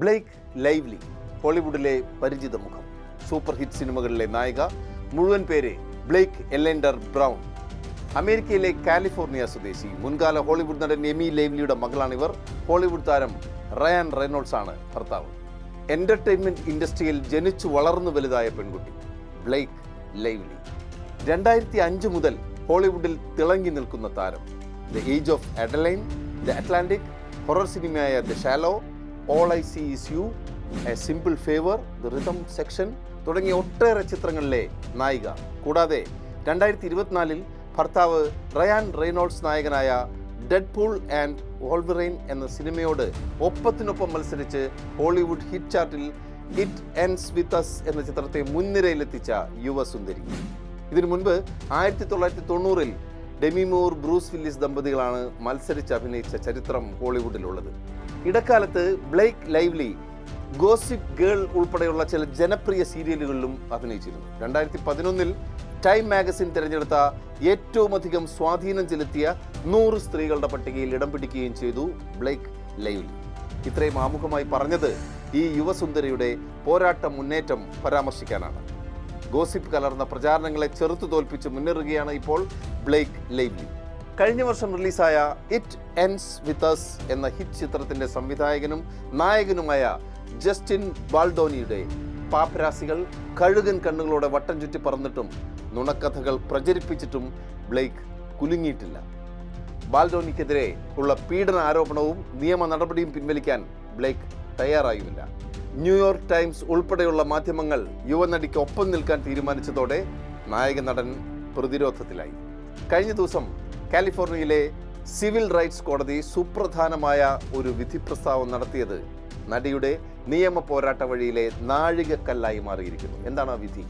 Blake lively ഹോളിവുഡിലെ പരിചിത മുഖം. Super hit സിനിമകളിലെ നായിക മുഴുവൻ പേര് ബ്ലേക്ക് എലൻഡർ ബ്രൗൺ. അമേരിക്കയിലെ കാലിഫോർണിയ സ്വദേശി മുൻകാല ഹോളിവുഡ് നടൻ എമി ലൈവ്ലിയുടെ മകളാണിവർ. ഹോളിവുഡ് താരം റയാൻ റെയ്നോൾഡ്സ് ആണ് ഭർത്താവ്. എന്റർടൈൻമെന്റ് ഇൻഡസ്ട്രിയിൽ ജനിച്ചു വളർന്നു വലുതായ പെൺകുട്ടി ബ്ലേക്ക് ലൈവ്ലി. രണ്ടായിരത്തി അഞ്ച് മുതൽ ഹോളിവുഡിൽ തിളങ്ങി നിൽക്കുന്ന താരം the age of Adaline the Atlantic horror സിനിമയായ the shallow all I see is you a simple favour the rhythm section തുടങ്ങിയ ഒട്ടേറെ ചിത്രങ്ങളിലെ നായിക. കൂടാതെ രണ്ടായിരത്തി ഇരുപത്തിനാലിൽ ഭർത്താവ് റയാൻ റെയ്നോൾഡ്സ് നായകനായ ഡെഡ് പൂൾ ആൻഡ് വോൾവറൈൻ എന്ന സിനിമയോട് ഒപ്പത്തിനൊപ്പം മത്സരിച്ച് ഹോളിവുഡ് ഹിറ്റ് ചാർട്ടിൽ ഇറ്റ് എൻസ് വിത്ത് അസ് എന്ന ചിത്രത്തെ മുൻനിരയിലെത്തിച്ച യുവസുന്ദരി ഇതിനു മുൻപ് ആയിരത്തി തൊള്ളായിരത്തി തൊണ്ണൂറിൽ ഡെമിമോർ ബ്രൂസ് വില്ലിസ് ദമ്പതികളാണ് മത്സരിച്ച് അഭിനയിച്ച ചരിത്രം ഹോളിവുഡിലുള്ളത്. ഇടക്കാലത്ത് ബ്ലേക്ക് ലൈവ്ലി ഗോസിപ്പ് ഗേൾ ഉൾപ്പെടെയുള്ള ചില ജനപ്രിയ സീരിയലുകളിലും അഭിനയിച്ചിരുന്നു. രണ്ടായിരത്തി പതിനൊന്നിൽ ടൈം മാഗസിൻ തിരഞ്ഞെടുത്ത ഏറ്റവും അധികം സ്വാധീനം ചെലുത്തിയ നൂറ് സ്ത്രീകളുടെ പട്ടികയിൽ ഇടം പിടിക്കുകയും ചെയ്തു ബ്ലേക്ക് ലൈവ്ലി. ഇത്രയും ആമുഖമായി പറഞ്ഞത് ഈ യുവസുന്ദരിയുടെ പോരാട്ട മുന്നേറ്റം പരാമർശിക്കാനാണ്. ഗോസിപ്പ് കലർന്ന പ്രചാരണങ്ങളെ ചെറുത്തു തോൽപ്പിച്ച് മുന്നേറുകയാണ് ഇപ്പോൾ ബ്ലേക്ക് ലൈവ്ലി. കഴിഞ്ഞ വർഷം റിലീസായ ഇറ്റ് എൻസ് വിത്ത് അസ് എന്ന ഹിറ്റ് ചിത്രത്തിന്റെ സംവിധായകനും നായകനുമായ ജസ്റ്റിൻ ബാൾഡോനിയുടെ പാപ്പരാസികൾ കഴുകൻ കണ്ണുകളോടെ വട്ടം ചുറ്റി പറന്നിട്ടും നുണക്കഥകൾ പ്രചരിപ്പിച്ചിട്ടും ബ്ലേക്ക് കുലുങ്ങിയിട്ടില്ല. ബാൽഡോനിക്കെതിരെ ഉള്ള പീഡന ആരോപണവും നിയമ നടപടിയും പിൻവലിക്കാൻ ബ്ലേക്ക് തയ്യാറായുമില്ല. ന്യൂയോർക്ക് ടൈംസ് ഉൾപ്പെടെയുള്ള മാധ്യമങ്ങൾ യുവനടിക്ക് ഒപ്പം നിൽക്കാൻ തീരുമാനിച്ചതോടെ നായക നടൻ പ്രതിരോധത്തിലായി. കഴിഞ്ഞ ദിവസം കാലിഫോർണിയയിലെ സിവിൽ റൈറ്റ്സ് കോടതി സുപ്രധാനമായ ഒരു വിധി പ്രസ്താവം നടത്തിയത് നടിയുടെ നിയമ പോരാട്ട വഴിയിലെ നാഴികക്കല്ലായി മാറിയിരിക്കുന്നു. എന്താണ് ആ വിധി?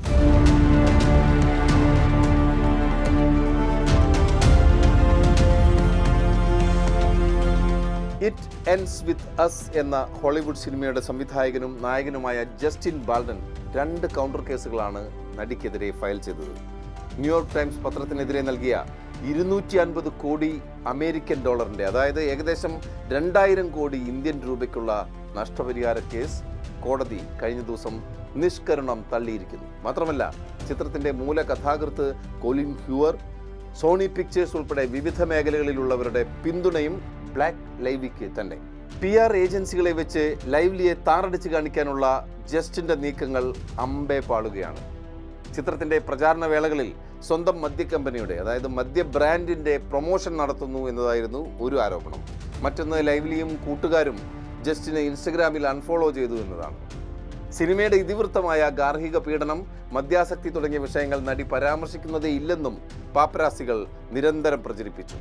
ഇറ്റ് എൻസ് വിത്ത് അസ് എന്ന ഹോളിവുഡ് സിനിമയുടെ സംവിധായകനും നായകനുമായ ജസ്റ്റിൻ ബാൽഡൻ രണ്ട് കൗണ്ടർ കേസുകളാണ് നടിക്കെതിരെ ഫയൽ ചെയ്തത്. ന്യൂയോർക്ക് ടൈംസ് പത്രത്തിനെതിരെ നൽകിയ ഇരുന്നൂറ്റി അൻപത് കോടി അമേരിക്കൻ ഡോളറിന്റെ അതായത് ഏകദേശം രണ്ടായിരം കോടി ഇന്ത്യൻ രൂപയ്ക്കുള്ള നഷ്ടപരിഹാര കേസ് കോടതി കഴിഞ്ഞ ദിവസം നിഷ്കരണം തള്ളിയിരിക്കുന്നു. മാത്രമല്ല ചിത്രത്തിന്റെ മൂല കഥാകൃത്ത് കൊലിൻ ഹ്യൂവർ സോണി പിക്ചേഴ്സ് ഉൾപ്പെടെ വിവിധ മേഖലകളിലുള്ളവരുടെ പിന്തുണയും ബ്ലാക്ക് ലൈവിക്ക് തന്നെ. പി ആർ ഏജൻസികളെ വെച്ച് ലൈവ്ലിയെ താറടിച്ച് കാണിക്കാനുള്ള ജസ്റ്റിന്റെ നീക്കങ്ങൾ അമ്പേ പാളുകയാണ്. ചിത്രത്തിന്റെ പ്രചാരണ വേളകളിൽ സ്വന്തം മദ്യ കമ്പനിയുടെ അതായത് മദ്യ ബ്രാൻഡിന്റെ പ്രൊമോഷൻ നടത്തുന്നു എന്നതായിരുന്നു ഒരു ആരോപണം. മറ്റൊന്ന് ലൈവ്ലിയും കൂട്ടുകാരും ജസ്റ്റിനെ ഇൻസ്റ്റഗ്രാമിൽ അൺഫോളോ ചെയ്തു എന്നതാണ്. സിനിമയുടെ ഇതിവൃത്തമായ ഗാർഹിക പീഡനം മദ്യാസക്തി തുടങ്ങിയ വിഷയങ്ങൾ നടി പരാമർശിക്കുന്നതേ ഇല്ലെന്നും പാപ്പരാസികൾ നിരന്തരം പ്രചരിപ്പിച്ചു.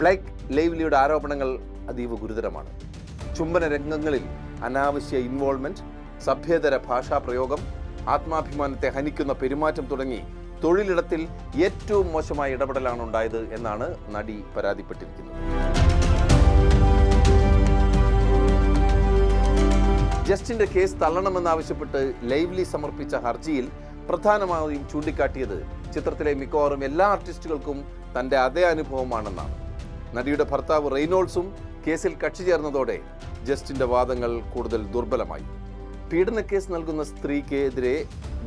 ബ്ലാക്ക് ലൈവ്ലിയുടെ ആരോപണങ്ങൾ അതീവ ഗുരുതരമാണ്. ചുംബന രംഗങ്ങളിൽ അനാവശ്യ ഇൻവോൾവ്മെന്റ് സഭ്യതര ഭാഷാ പ്രയോഗം ആത്മാഭിമാനത്തെ ഹനിക്കുന്ന പെരുമാറ്റം തുടങ്ങി തൊഴിലിടത്തിൽ ഏറ്റവും മോശമായ ഇടപെടലാണ് ഉണ്ടായത് എന്നാണ് നടി പരാതിപ്പെട്ടിരിക്കുന്നത്. ജസ്റ്റിന്റെ കേസ് തള്ളണമെന്നാവശ്യപ്പെട്ട് ലൈവ്ലി സമർപ്പിച്ച ഹർജിയിൽ പ്രധാനമായും ചൂണ്ടിക്കാട്ടിയത് ചിത്രത്തിലെ മിക്കവാറും എല്ലാ ആർട്ടിസ്റ്റുകൾക്കും തന്റെ അതേ അനുഭവമാണെന്നാണ്. നടിയുടെ ഭർത്താവ് റെയ്നോൾസും കേസിൽ കക്ഷി ചേർന്നതോടെ ജസ്റ്റിന്റെ വാദങ്ങൾ കൂടുതൽ ദുർബലമായി. പീഡന കേസ് നൽകുന്ന സ്ത്രീക്കെതിരെ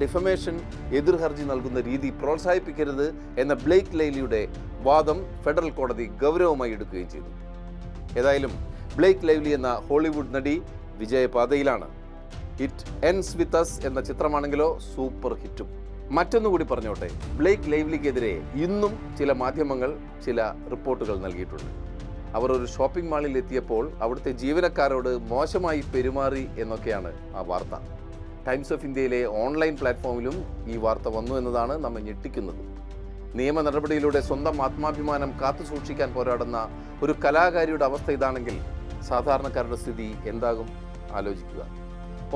ഡിഫമേഷൻ എതിർ ഹർജി നൽകുന്ന രീതി പ്രോത്സാഹിപ്പിക്കരുത് എന്ന ബ്ലേക്ക് ലൈലിയുടെ വാദം ഫെഡറൽ കോടതി ഗൗരവമായി എടുക്കുകയും ചെയ്തു. ഏതായാലും ബ്ലേക്ക് ലൈവ്ലി എന്ന ഹോളിവുഡ് നടി വിജയപാതയിലാണ്. ഇറ്റ് എൻസ് വിത്ത് അസ് എന്ന ചിത്രമാണെങ്കിലോ സൂപ്പർ ഹിറ്റും. മറ്റൊന്നുകൂടി പറഞ്ഞോട്ടെ ബ്ലേക്ക് ലൈവ്ലിക്കെതിരെ ഇന്നും ചില മാധ്യമങ്ങൾ ചില റിപ്പോർട്ടുകൾ നൽകിയിട്ടുണ്ട്. അവർ ഒരു ഷോപ്പിംഗ് മാളിൽ എത്തിയപ്പോൾ അവിടുത്തെ ജീവനക്കാരോട് മോശമായി പെരുമാറി എന്നൊക്കെയാണ് ആ വാർത്ത. ടൈംസ് ഓഫ് ഇന്ത്യയിലെ ഓൺലൈൻ പ്ലാറ്റ്ഫോമിലും ഈ വാർത്ത വന്നു എന്നതാണ് നമ്മെ ഞെട്ടിക്കുന്നത്. നിയമ നടപടിയിലൂടെ സ്വന്തം ആത്മാഭിമാനം കാത്തു സൂക്ഷിക്കാൻ പോരാടുന്ന ഒരു കലാകാരിയുടെ അവസ്ഥ ഇതാണെങ്കിൽ സാധാരണക്കാരുടെ സ്ഥിതി എന്താകും? ആലോചിക്കുക.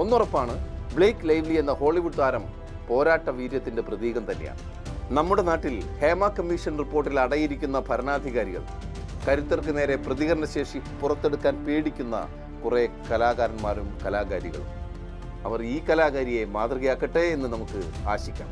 ഒന്നുറപ്പാണ് ബ്ലേക്ക് ലൈവ്ലി എന്ന ഹോളിവുഡ് താരം പോരാട്ട വീര്യത്തിന്റെ പ്രതീകം തന്നെയാണ്. നമ്മുടെ നാട്ടിൽ ഹേമ കമ്മീഷൻ റിപ്പോർട്ടിൽ അടയിരിക്കുന്ന ഭരണാധികാരികൾ കരുത്തർക്ക് നേരെ പ്രതികരണശേഷി പുറത്തെടുക്കാൻ പേടിക്കുന്ന കുറെ കലാകാരന്മാരും കലാകാരികളും. അവർ ഈ കലാകാരിയെ മാതൃകയാക്കട്ടെ എന്ന് നമുക്ക് ആശിക്കാം.